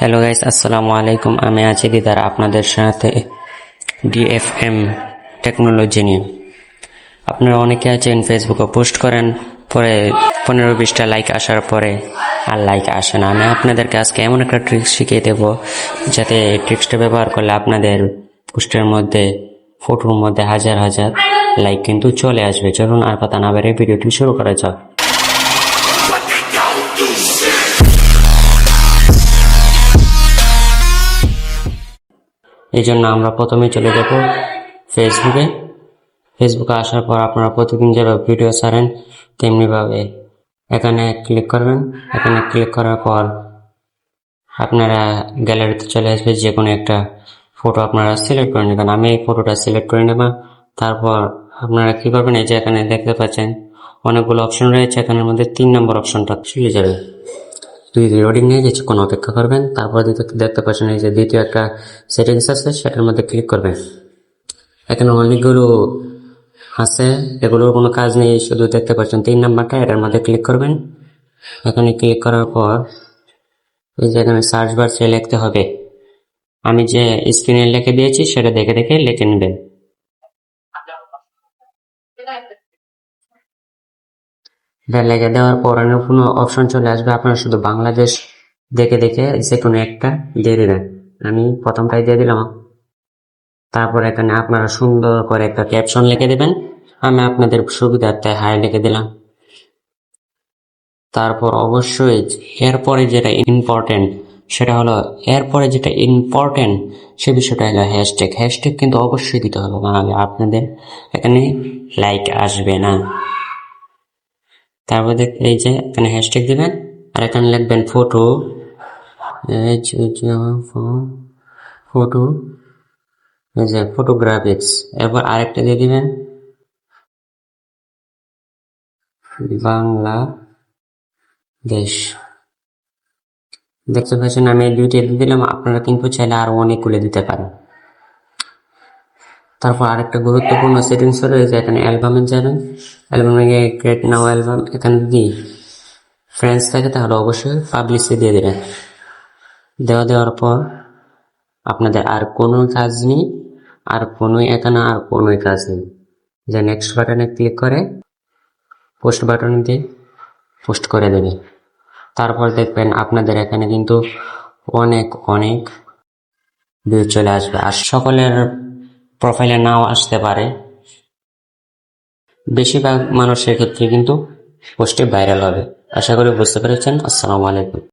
Hello guys আসসালামু আলাইকুম আমি আছি দিদার আপনাদের সাথে ডিএফএম টেকনোলজি নিয়ে। আপনারা অনেকে আছেন ফেসবুকে পোস্ট করেন, পরে পনেরো বিশটা লাইক আসার পরে আর লাইক আসে না। আমি আপনাদেরকে আজকে এমন একটা ট্রিক্স শিখিয়ে দেব, যাতে এই ট্রিক্সটা ব্যবহার করলে আপনাদের পোস্টের মধ্যে ফটোর মধ্যে হাজার হাজার লাইক কিন্তু চলে আসবে। চলুন আর কথা না বেড়ে ভিডিওটি শুরু করা যাক। এই জন্য আমরা প্রথমে চলে যাব ফেসবুকে ফেসবুকে আসার পর আপনারা প্রতিদিন যেভাবে ভিডিও ছাড়েন, তেমনিভাবে এখানে ক্লিক করবেন। এখানে ক্লিক করার পর আপনারা গ্যালারিতে চলে আসবে যে কোনো একটা ফটো আপনারা সিলেক্ট করে নেবেন। আমি এই ফটোটা সিলেক্ট করে নেব। তারপর আপনারা কি করবেন, এই যে এখানে দেখতে পাচ্ছেন, অনেকগুলো অপশন রয়েছে। এখানের মধ্যে তিন নম্বর অপশনটা চলে যাবে। দুই লোডিং নিয়ে কিছুক্ষণ অপেক্ষা করবেন, তারপর দেখতে পাচ্ছেন এই যে দ্বিতীয় একটা সেটিংস আছে, সেটার মধ্যে ক্লিক করবেন এখানে অনেকগুলো আছে, এগুলোর কোনো কাজ নেই, শুধু দেখতে পাচ্ছেন তিন নাম্বারটা, এটার মধ্যে ক্লিক করবেন। এখানে ক্লিক করার পর, এই যে এখানে সার্চ বার সে লিখতে হবে। আমি যে স্ক্রিনে লিখে দিয়েছি, সেটা দেখে দেখে লিখে নেবেন। এটা লেগে দেওয়ার পর কোনো অপশন চলে আসবে, আপনারা শুধু বাংলাদেশ দেখে দেখে যে কোনো একটা দিয়ে দেবেন। আমি প্রথমটাই দিয়ে দিলাম। তারপর এখানে আপনারা সুন্দর করে একটা ক্যাপশন লিখে দেবেন। আমি আপনাদের সুবিধার্থে হাই লিখে দিলাম। তারপর অবশ্যই এরপরে যেটা ইম্পর্টেন্ট সেটা হলো এরপরে যেটা ইম্পর্টেন্ট সে বিষয়টা হলো হ্যাশট্যাগ হ্যাশট্যাগ কিন্তু অবশ্যই দিতে হবে। নাহলে আপনাদের এখানে লাইক আসবে না। তারপর দেখ এই যে এখানে হ্যাশট্যাগ দিবেন, আর এখানে লিখবেন ফটো ফটো এই যে ফটোগ্রাফিক্স এরপর আরেকটা দিয়ে দিবেন বাংলা দেশ দেখতে পাচ্ছেন আমি দুইটা দিলাম, আপনারা কিন্তু চাইলে আরও অনেকগুলো দিতে পারেন। তারপর আরেকটা গুরুত্বপূর্ণ সেটিংস রয়েছে এখানে অ্যালবামে যাবেন অ্যালবামে গিয়ে ক্রিয়েট নাও অ্যালবাম এখানে দিই ফ্রেন্ডস থাকে তাহলে অবশ্যই পাবলিশে দিয়ে দেবেন। দেওয়া দেওয়ার পর আপনাদের আর কোনো কাজ নেই, আর কোনো এখানে আর কোনো কাজ নেই। যে নেক্সট বাটনে ক্লিক করে পোস্ট বাটনে দিয়ে পোস্ট করে দেবে। তারপর দেখবেন আপনাদের এখানে কিন্তু অনেক অনেক ভিউ চলে আসবে। আর সকলের প্রোফাইলে নাও আসতে পারে। বেশিরভাগ মানুষের ক্ষেত্রে কিন্তু পোস্টে ভাইরাল হবে। আশা করি বুঝতে পেরেছেন। আসসালামু আলাইকুম।